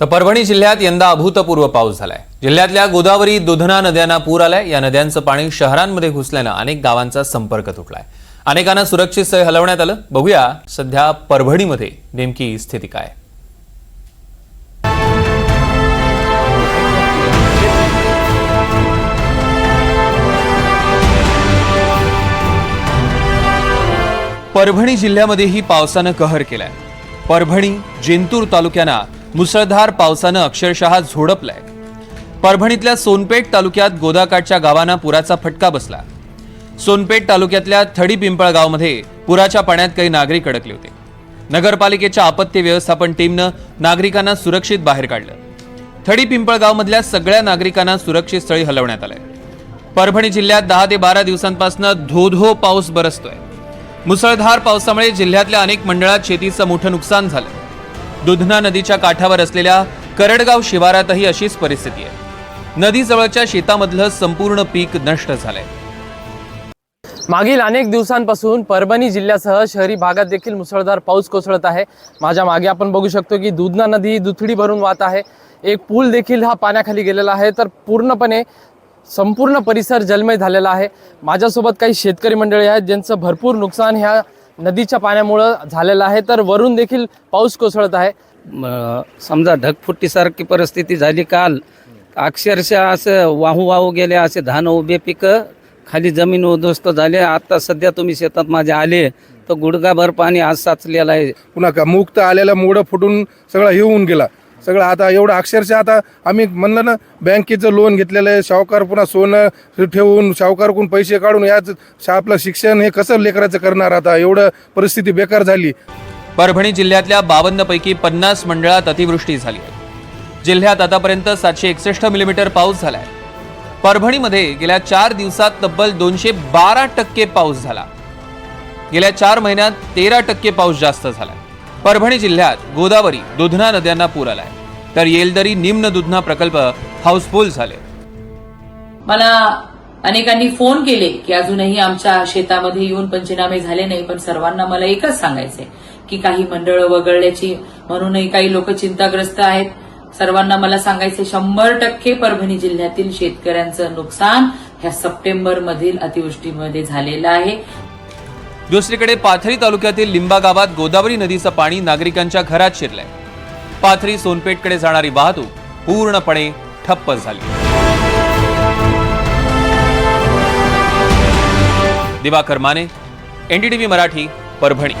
तर परभणी जिल्ह्यात यंदा अभूतपूर्व पाऊस झालाय. जिल्ह्यातल्या गोदावरी दुधना नद्यांना पूर आलाय. या नद्यांचं पाणी शहरांमध्ये घुसल्यानं अनेक गावांचा संपर्क तुटलाय. अनेकांना सुरक्षित स्थळी हलवण्यात आलं. बघूया सध्या परभणीमध्ये नेमकी स्थिती काय. परभणी जिल्ह्यामध्येही पावसानं कहर केलाय. परभणी जिंतूर तालुक्यांना मुसळधार पावसानं अक्षरशः झोडपलाय. परभणीतल्या सोनपेठ तालुक्यात गोदाकाठच्या गावांना पुराचा फटका बसला. सोनपेठ तालुक्यातल्या थडी पिंपळगावमध्ये पुराच्या पाण्यात काही नागरिक अडकले होते. नगरपालिकेच्या आपत्ती व्यवस्थापन टीमनं नागरिकांना सुरक्षित बाहेर काढलं. थडी पिंपळगावमधल्या सगळ्या नागरिकांना सुरक्षित स्थळी हलवण्यात आलंय. परभणी जिल्ह्यात दहा ते बारा दिवसांपासून धोधो पाऊस बरसतोय. मुसळधार पावसामुळे जिल्ह्यातल्या अनेक मंडळात शेतीचं मोठं नुकसान झालं. दुधना नदीच्या काठावर असलेल्या करडगाव शिवारातही अशीच परिस्थिती आहे. नदीजवळच्या शेतामधलं संपूर्ण पीक नष्ट झालंय. मागील अनेक दिवसांपासून परभणी जिल्ह्यासह शहरी भागात देखील मुसळधार पाऊस कोसळत आहे. माझ्या मागे आपण बघू शकतो की दुधना नदी दुथडी भरून वाहत आहे. एक पूल देखील हा पाण्याखाली गेलेला आहे. तर पूर्णपणे संपूर्ण परिसर जलमय झालेला आहे. माझ्यासोबत काही शेतकरी मंडळी आहेत ज्यांचं भरपूर नुकसान ह्या नदीच्या पाण्यामुळं झालेलं आहे तर वरून देखील पाऊस कोसळत आहे. समजा ढगफुट्टीसारखी परिस्थिती झाली काल अक्षरशः असं वाहू वाहू गेले असे धान उभे पिकं खाली जमीन उद्ध्वस्त झाले आता सध्या तुम्ही शेतात माझे आले तर गुडगाभर पाणी आज साचलेलं आहे. पुन्हा का मुक्त आलेला मोडं फुटून सगळं हे होऊन गेला. सगळं आता एवढं अक्षरशः आता आम्ही म्हणलं ना बँकेचं लोन घेतलेलं आहे सावकार पुन्हा सोनं ठेवून सावकारकडून पैसे काढून याच शा- आपलं शिक्षण हे कसं लेकराचं करणार आता? एवढं परिस्थिती बेकार झाली. परभणी जिल्ह्यातल्या बावन्न पैकी पन्नास मंडळात अतिवृष्टी झाली. आहे जिल्ह्यात आतापर्यंत सातशे एकसष्ट मिलीमीटर पाऊस झालाय. परभणीमध्ये गेल्या चार दिवसात तब्बल दोनशे बारा टक्के पाऊस झाला. गेल्या चार महिन्यात तेरा टक्के पाऊस जास्त झाला. परभणी जिल्ह्यात गोदावरी दुधना नद्यांना पूर आलाय. तर येलदरी निम्न दुधना प्रकल्प हाऊसफुल झाले. मला अनेकांनी फोन केले की अजूनही आमच्या शेतामध्ये येऊन पंचनामे झाले नाही पण सर्वांना मला एकच सांगायचंय की काही मंडळ वगळल्याची म्हणूनही काही लोक चिंताग्रस्त आहेत. सर्वांना मला सांगायचं शंभर टक्के परभणी जिल्ह्यातील शेतकऱ्यांचं नुकसान ह्या सप्टेंबर मधील अतिवृष्टीमध्ये झालेलं आहे. दुसरीकडे पाथरी तालुक्यातील लिंबा गावात गोदावरी नदीचं पाणी नागरिकांच्या घरात शिरलंय. पाथरी सोनपेठकडे जाणारी वाहतूक पूर्णपणे ठप्प झाली. दिवाकर माने एनडीटीव्ही मराठी परभणी.